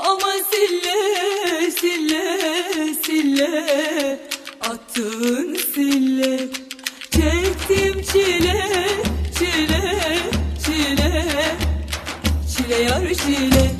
ama sille sille sille. Attın sille. Çektim çile çile çile. Çile yar çile.